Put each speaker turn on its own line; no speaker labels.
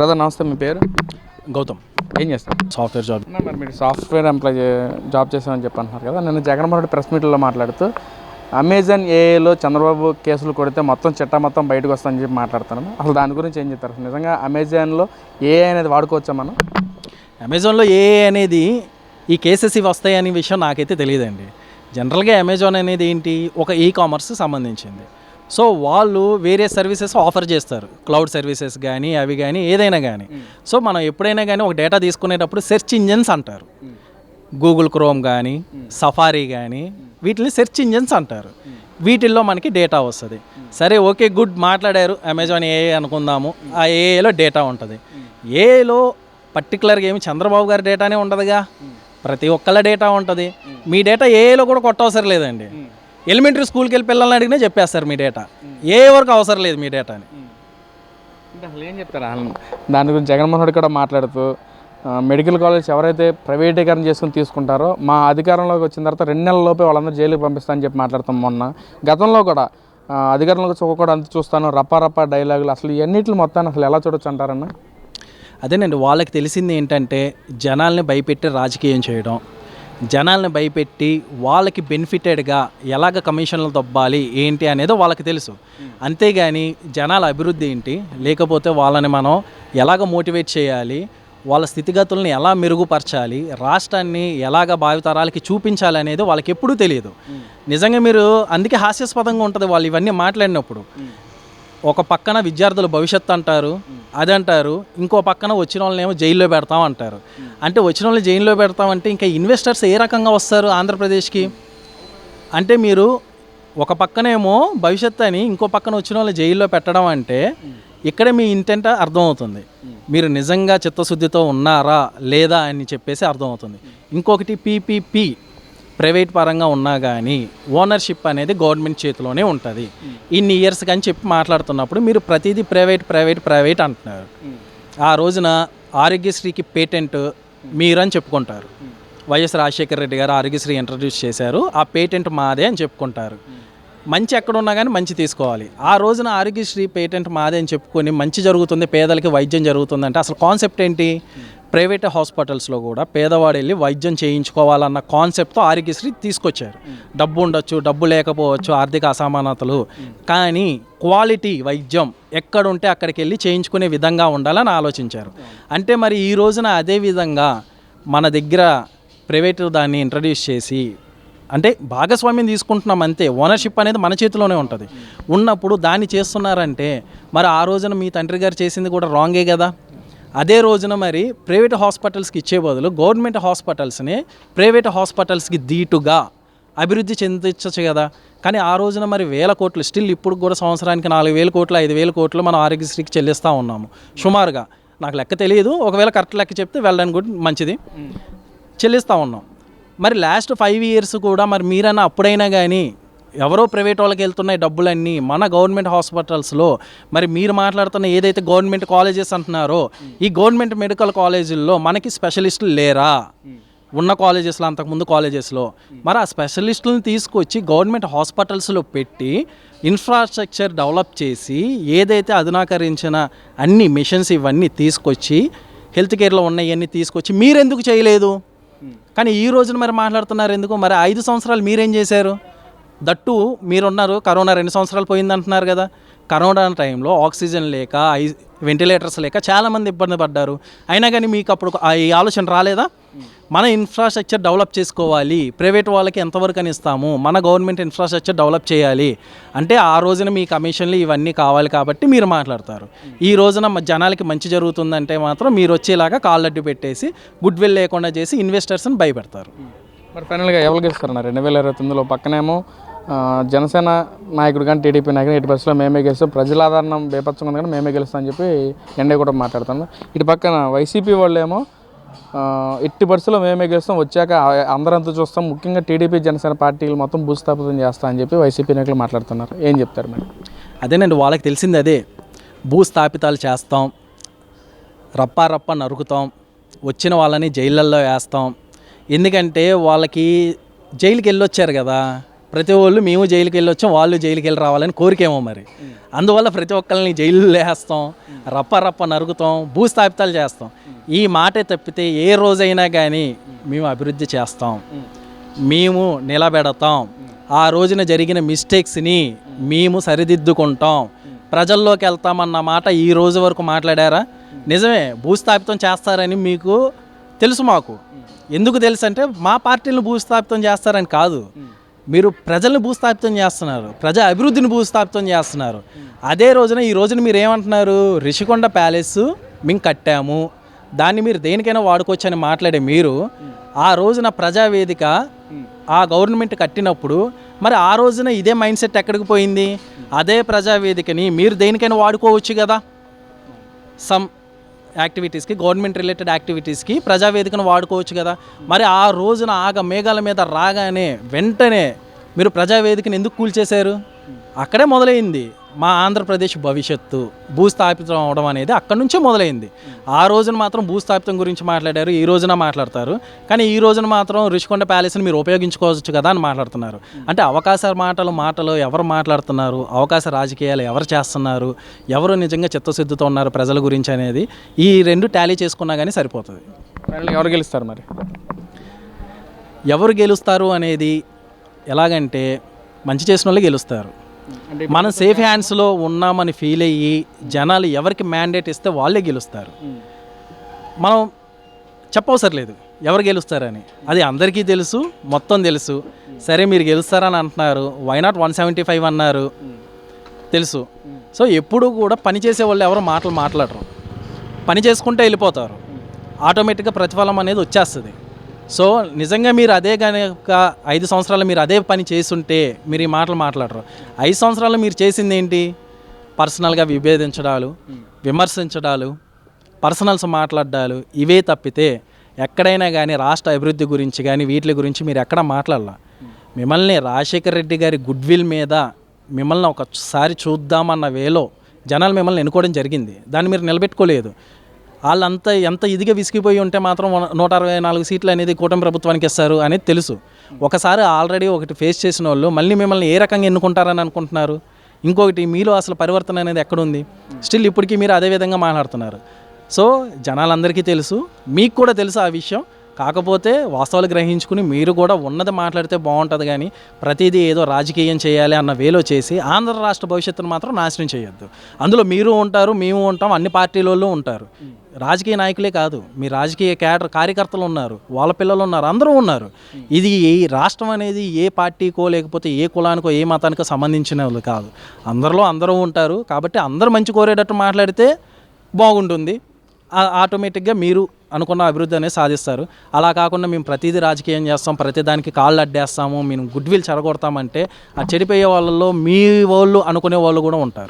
Brother నమస్తే మీ పేరు?
గౌతమ్.
ఏం చేస్తారు
సాఫ్ట్వేర్ జాబ్.
మరి మీరు సాఫ్ట్వేర్ ఎంప్లాయ్ జాబ్ చేసామని చెప్పి అంటున్నారు కదా నేను జగన్మోహన్ రెడ్డి ప్రెస్ మీట్లో మాట్లాడుతూ అమెజాన్ ఏఏలో చంద్రబాబు కేసులు కొడితే మొత్తం చిట్టా మొత్తం బయటకు వస్తుందని చెప్పి మాట్లాడుతున్నాను అసలు దాని గురించి ఏం చెప్తారు? నిజంగా అమెజాన్లో ఏఐ అనేది వాడుకోవచ్చా మనం?
అమెజాన్లో ఏ అనేది ఈ కేసెస్ ఇవి వస్తాయనే విషయం నాకైతే తెలియదండి. జనరల్గా అమెజాన్ అనేది ఏంటి? ఒక ఈ కామర్స్ సంబంధించింది. సో వాళ్ళు వేరే సర్వీసెస్ ఆఫర్ చేస్తారు. క్లౌడ్ సర్వీసెస్ కానీ అవి కానీ ఏదైనా కానీ సో మనం ఎప్పుడైనా కానీ ఒక డేటా తీసుకునేటప్పుడు సెర్చ్ ఇంజన్స్ అంటారు. గూగుల్ క్రోమ్ కానీ సఫారీ కానీ వీటిని సెర్చ్ ఇంజన్స్ అంటారు. వీటిల్లో మనకి డేటా వస్తుంది. సరే ఓకే గుడ్ మాట్లాడారు అమెజాన్ ఏ అనుకుందాము. ఆ ఏఏలో డేటా ఉంటుంది. ఏఏలో పర్టికులర్గా ఏమి చంద్రబాబు గారి డేటానే ఉండదుగా? ప్రతి ఒక్కళ్ళ డేటా ఉంటుంది. మీ డేటా ఏఏలో కూడా కొట్టవసరం లేదండి. ఎలిమెంటరీ స్కూల్కి వెళ్ళి పిల్లల్ని అడిగినా చెప్పేస్తారు మీ డేటా. ఏ వరకు అవసరం లేదు మీ డేటాని.
అంటే అసలు ఏం చెప్తారు అసలు? దాని గురించి జగన్మోహన్ రెడ్డి కూడా మాట్లాడుతూ మెడికల్ కాలేజ్ ఎవరైతే ప్రైవేటీకరణ చేసుకుని తీసుకుంటారో మా అధికారంలోకి వచ్చిన తర్వాత రెండు నెలల లోపే వాళ్ళందరూ జైలుకి పంపిస్తామని చెప్పి మాట్లాడతాం మొన్న. గతంలో కూడా అధికారంలోకి కూడా అంత చూస్తాను రప్ప రప్ప డైలాగులు అసలు ఇవన్నిటి మొత్తాన్ని అసలు ఎలా చూడొచ్చు అంటారన్న?
అదేనండి వాళ్ళకి తెలిసింది ఏంటంటే జనాల్ని భయపెట్టి రాజకీయం చేయడం జనాల్ని భయపెట్టి వాళ్ళకి బెనిఫిటెడ్గా ఎలాగ కమిషన్లు దొబ్బాలి ఏంటి అనేది వాళ్ళకి తెలుసు. అంతేగాని జనాల అభివృద్ధి ఏంటి? లేకపోతే వాళ్ళని మనం ఎలాగ మోటివేట్ చేయాలి? వాళ్ళ స్థితిగతుల్ని ఎలా మెరుగుపరచాలి? రాష్ట్రాన్ని ఎలాగ భావితరాలకి చూపించాలి అనేది వాళ్ళకి ఎప్పుడూ తెలియదు. నిజంగా మీరు అందుకే హాస్యాస్పదంగా ఉంటుంది వాళ్ళు ఇవన్నీ మాట్లాడినప్పుడు. ఒక పక్కన విద్యార్థుల భవిష్యత్తు అంటారు అది అంటారు ఇంకో పక్కన వచ్చిన వాళ్ళని ఏమో జైల్లో పెడతాం అంటారు. అంటే వచ్చిన వాళ్ళని జైల్లో పెడతామంటే ఇంకా ఇన్వెస్టర్స్ ఏ రకంగా వస్తారు ఆంధ్రప్రదేశ్కి? అంటే మీరు ఒక పక్కనేమో భవిష్యత్తు అని ఇంకో పక్కన వచ్చిన వాళ్ళని జైల్లో పెట్టడం అంటే ఇక్కడే మీ ఇంటెంట్ అర్థమవుతుంది. మీరు నిజంగా చిత్తశుద్ధితో ఉన్నారా లేదా అని చెప్పేసి అర్థమవుతుంది. ఇంకొకటి పీపీపీ. ప్రైవేట్ పరంగా ఉన్నా కానీ ఓనర్షిప్ అనేది గవర్నమెంట్ చేతిలోనే ఉంటుంది. ఇన్ని ఇయర్స్ కానీ చెప్పి మాట్లాడుతున్నప్పుడు మీరు ప్రతిదీ ప్రైవేట్ ప్రైవేట్ ప్రైవేట్ అంటున్నారు. ఆ రోజున ఆరోగ్యశ్రీకి పేటెంట్ మీరని చెప్పుకుంటారు. వైఎస్ రాజశేఖర రెడ్డి గారు ఆరోగ్యశ్రీ ఇంట్రడ్యూస్ చేశారు. ఆ పేటెంట్ మాదే అని చెప్పుకుంటారు. మంచి ఎక్కడ ఉన్నా కానీ మంచి తీసుకోవాలి. ఆ రోజున ఆరోగ్యశ్రీ పేటెంట్ మాదే అని చెప్పుకొని మంచి జరుగుతుంది పేదలకి వైద్యం జరుగుతుంది అంటే అసలు కాన్సెప్ట్ ఏంటి? ప్రైవేట్ హాస్పిటల్స్లో కూడా పేదవాడు వెళ్ళి వైద్యం చేయించుకోవాలన్న కాన్సెప్ట్తో ఆరోగ్యశ్రీ తీసుకొచ్చారు. డబ్బు ఉండొచ్చు డబ్బు లేకపోవచ్చు ఆర్థిక అసమానతలు. కానీ క్వాలిటీ వైద్యం ఎక్కడుంటే అక్కడికి వెళ్ళి చేయించుకునే విధంగా ఉండాలని ఆలోచించారు. అంటే మరి ఈ రోజున అదే విధంగా మన దగ్గర ప్రైవేట్ దాన్ని ఇంట్రడ్యూస్ చేసి అంటే భాగస్వామ్యం తీసుకుంటున్నాం అంతే. ఓనర్షిప్ అనేది మన చేతిలోనే ఉంటుంది. ఉన్నప్పుడు దాన్ని చేస్తున్నారంటే మరి ఆ రోజున మీ తండ్రి గారు చేసింది కూడా రాంగే కదా? అదే రోజున మరి ప్రైవేట్ హాస్పిటల్స్కి ఇచ్చే బదులు గవర్నమెంట్ హాస్పిటల్స్ని ప్రైవేట్ హాస్పిటల్స్కి దీటుగా అభివృద్ధి చెందించచ్చు కదా. కానీ ఆ రోజున మరి వేల కోట్లు స్టిల్ ఇప్పుడు కూడా సంవత్సరానికి నాలుగు వేల కోట్లు ఐదు వేల కోట్లు మనం ఆరోగ్యశ్రీకి చెల్లిస్తూ ఉన్నాము. సుమారుగా నాకు లెక్క తెలియదు. ఒకవేళ కరెక్ట్ లెక్క చెప్తే వెళ్ళడానికి కూడా మంచిది. చెల్లిస్తూ ఉన్నాం. మరి లాస్ట్ ఫైవ్ ఇయర్స్ కూడా మరి మీరన్నా అప్పుడైనా కానీ ఎవరో ప్రైవేట్ వాళ్ళకి వెళ్తున్నాయి డబ్బులన్నీ మన గవర్నమెంట్ హాస్పిటల్స్లో. మరి మీరు మాట్లాడుతున్న ఏదైతే గవర్నమెంట్ కాలేజెస్ అంటున్నారో ఈ గవర్నమెంట్ మెడికల్ కాలేజీల్లో మనకి స్పెషలిస్టులు లేరా? ఉన్న కాలేజెస్లో అంతకుముందు కాలేజెస్లో. మరి ఆ స్పెషలిస్టులను తీసుకొచ్చి గవర్నమెంట్ హాస్పిటల్స్లో పెట్టి ఇన్ఫ్రాస్ట్రక్చర్ డెవలప్ చేసి ఏదైతే అధునాకరించిన అన్ని మిషన్స్ ఇవన్నీ తీసుకొచ్చి హెల్త్ కేర్లో ఉన్నవన్నీ తీసుకొచ్చి మీరెందుకు చేయలేదు? కానీ ఈ రోజున మరి మాట్లాడుతున్నారు ఎందుకు? మరి ఐదు సంవత్సరాలు మీరేం చేశారు? దట్టు మీరున్నారు కరోనా రెండు సంవత్సరాలు పోయిందంటున్నారు కదా. కరోనా టైంలో ఆక్సిజన్ లేక ఐ వెంటిలేటర్స్ లేక చాలామంది ఇబ్బంది పడ్డారు. అయినా కానీ మీకు అప్పుడు ఈ ఆలోచన రాలేదా? మన ఇన్ఫ్రాస్ట్రక్చర్ డెవలప్ చేసుకోవాలి. ప్రైవేట్ వాళ్ళకి ఎంతవరకు అని ఇస్తాము? మన గవర్నమెంట్ ఇన్ఫ్రాస్ట్రక్చర్ డెవలప్ చేయాలి. అంటే ఆ రోజున మీ కమిషన్లు ఇవన్నీ కావాలి కాబట్టి మీరు మాట్లాడతారు. ఈ రోజున జనాలకి మంచి జరుగుతుందంటే మాత్రం మీరు వచ్చేలాగా కాళ్ళడ్డు పెట్టేసి గుడ్ విల్ లేకుండా చేసి ఇన్వెస్టర్స్ని భయపెడతారు.
మరి ఫైనల్గా ఎవరు గెలుస్తారన్నారు రెండు వేల ఇరవై తొమ్మిదిలో పక్కనేమో జనసేన నాయకుడు కానీ టీడీపీ నాయకుడు ఎటు బస్సులో మేమే గెలుస్తాం. ప్రజల ఆదరణ బేపచ్చంగా కానీ మేమే గెలుస్తాం అని చెప్పి ఎండే కూడా మాట్లాడుతాను ఇటు పక్కన వైసీపీ వాళ్ళేమో ఎట్టి పరిస్థితుల్లో మేమే గెలుస్తాం. వచ్చాక అందరంతా చూస్తాం. ముఖ్యంగా టీడీపీ జనసేన పార్టీలు మొత్తం భూస్థాపితం చేస్తా అని చెప్పి వైసీపీ నాయకులు మాట్లాడుతున్నారు. ఏం చెప్తారు మేడం?
అదేనండి వాళ్ళకి తెలిసింది అదే. భూస్థాపితాలు చేస్తాం రప్పా రప్ప నరుకుతాం వచ్చిన వాళ్ళని జైళ్ళల్లో వేస్తాం. ఎందుకంటే వాళ్ళకి జైలుకి వెళ్ళొచ్చారు కదా. ప్రతి వాళ్ళు మేము జైలుకి వెళ్ళి వచ్చాం వాళ్ళు జైలుకి వెళ్ళి రావాలని కోరికేమో మరి. అందువల్ల ప్రతి ఒక్కరిని జైలు లేస్తాం రప్ప రప్ప నరుగుతాం భూస్థాపితాలు చేస్తాం. ఈ మాటే తప్పితే ఏ రోజైనా కానీ మేము అభివృద్ధి చేస్తాం. మేము నిలబెడతాం. ఆ రోజున జరిగిన మిస్టేక్స్ని మేము సరిదిద్దుకుంటాం. ప్రజల్లోకి వెళ్తామన్న మాట ఈ రోజు వరకు మాట్లాడారా? నిజమే భూస్థాపితం చేస్తారని మీకు తెలుసు మాకు. ఎందుకు తెలుసు అంటే మా పార్టీలను భూస్థాపితం చేస్తారని కాదు. మీరు ప్రజల్ని భూస్థాపితం చేస్తున్నారు ప్రజా అభివృద్ధిని భూస్థాపితం చేస్తున్నారు. అదే రోజున ఈ రోజున మీరు ఏమంటున్నారు? రిషికొండ ప్యాలెస్ మేము కట్టాము. దాన్ని మీరు దేనికైనా వాడుకోవచ్చు అని మాట్లాడే మీరు ఆ రోజున ప్రజావేదిక ఆ గవర్నమెంట్ కట్టినప్పుడు మరి ఆ రోజున ఇదే మైండ్ సెట్ ఎక్కడికి పోయింది? అదే ప్రజావేదికని మీరు దేనికైనా వాడుకోవచ్చు కదా? సమ్ యాక్టివిటీస్కి గవర్నమెంట్ రిలేటెడ్ యాక్టివిటీస్కి ప్రజావేదికను వాడుకోవచ్చు కదా. మరి ఆ రోజున ఆగ మేఘాల మీద రాగానే వెంటనే మీరు ప్రజావేదికను ఎందుకు కూల్చేశారు అక్కడే మొదలైంది. మా ఆంధ్రప్రదేశ్ భవిష్యత్తు భూస్థాపితం అవడం అనేది అక్కడి నుంచే మొదలైంది. ఆ రోజున మాత్రం భూస్థాపితం గురించి మాట్లాడారు ఈ రోజున మాట్లాడతారు. కానీ ఈ రోజున మాత్రం రుషికొండ ప్యాలెస్ని మీరు ఉపయోగించుకోవచ్చు కదా అని మాట్లాడుతున్నారు. అంటే అవకాశ మాటలు మాటలు ఎవరు మాట్లాడుతున్నారు? అవకాశ రాజకీయాలు ఎవరు చేస్తున్నారు? ఎవరు నిజంగా చిత్తశుద్ధితో ఉన్నారు ప్రజల గురించి అనేది ఈ రెండు టాలీ చేసుకున్నా కానీ సరిపోతుంది.
ఎవరు గెలుస్తారు మరి?
ఎవరు గెలుస్తారు అనేది ఎలాగంటే మంచి చేసిన వాళ్ళు గెలుస్తారు. మనం సేఫ్ హ్యాండ్స్లో ఉన్నామని ఫీల్ అయ్యి జనాలు ఎవరికి మ్యాండేట్ ఇస్తే వాళ్ళే గెలుస్తారు. మనం చెప్పవసరం లేదు ఎవరు గెలుస్తారని. అది అందరికీ తెలుసు మొత్తం తెలుసు. సరే మీరు గెలుస్తారని అంటున్నారు why not one seventy five అన్నారు తెలుసు. సో ఎప్పుడు కూడా పని చేసే వాళ్ళు ఎవరు మాటలు మాట్లాడరు. పని చేసుకుంటే వెళ్ళిపోతారు. ఆటోమేటిక్గా ప్రతిఫలం అనేది వచ్చేస్తుంది. సో నిజంగా మీరు అదే కనుక ఐదు సంవత్సరాలు మీరు అదే పని చేసుంటే మీరు ఈ మాటలు మాట్లాడరు. ఐదు సంవత్సరాలు మీరు చేసింది ఏంటి? పర్సనల్గా విభేదించడాలు విమర్శించడాలు పర్సనల్స్ మాట్లాడాలు ఇవే తప్పితే ఎక్కడైనా కానీ రాష్ట్ర అభివృద్ధి గురించి కానీ వీటి గురించి మీరు ఎక్కడ మాట్లాడాల. మిమ్మల్ని రాజశేఖర్ రెడ్డి గారి గుడ్ విల్ మీద మిమ్మల్ని ఒకసారి చూద్దామన్న వేలో జనాలు మిమ్మల్ని ఎన్నుకోవడం జరిగింది. దాన్ని మీరు నిలబెట్టుకోలేదు. వాళ్ళంతా ఎంత ఇదిగా విసిగిపోయి ఉంటే మాత్రం నూట అరవై నాలుగు సీట్లు అనేది కూటమి ప్రభుత్వానికి ఇస్తారు అనేది తెలుసు. ఒకసారి ఆల్రెడీ ఒకటి ఫేస్ చేసిన వాళ్ళు మళ్ళీ మిమ్మల్ని ఏ రకంగా ఎన్నుకుంటారని అనుకుంటున్నారు? ఇంకొకటి మీలో అసలు పరివర్తన అనేది ఎక్కడుంది? స్టిల్ ఇప్పటికీ మీరు అదే విధంగా మాట్లాడుతున్నారు. సో జనాలందరికీ తెలుసు మీకు కూడా తెలుసు ఆ విషయం. కాకపోతే వాస్తవాలు గ్రహించుకుని మీరు కూడా ఉన్నది మాట్లాడితే బాగుంటుంది కానీ ప్రతిదీ ఏదో రాజకీయం చేయాలి అన్న వేలో చేసి ఆంధ్ర రాష్ట్ర భవిష్యత్తును మాత్రం నాశనం చేయొద్దు. అందులో మీరు ఉంటారు మేము ఉంటాం అన్ని పార్టీల వాళ్ళు ఉంటారు. రాజకీయ నాయకులే కాదు. మీ రాజకీయ క్యాడర్ కార్యకర్తలు ఉన్నారు వాళ్ళ పిల్లలు ఉన్నారు అందరూ ఉన్నారు. ఇది ఈ రాష్ట్రం అనేది ఏ పార్టీకో లేకపోతే ఏ కులానికో ఏ మతానికో సంబంధించిన వాళ్ళు కాదు. అందరిలో అందరూ ఉంటారు కాబట్టి అందరూ మంచి కోరేటట్టు మాట్లాడితే బాగుంటుంది. ఆటోమేటిక్గా మీరు అనుకున్న అభివృద్ధి అనేది సాధిస్తారు. అలా కాకుండా మేము ప్రతిదీ రాజకీయం చేస్తాం ప్రతిదానికి కాళ్ళు అడ్డేస్తాము మేము గుడ్ విల్ చెడగొడతామంటే ఆ చెడిపోయే వాళ్ళలో మీ వాళ్ళు అనుకునే వాళ్ళు కూడా ఉంటారు.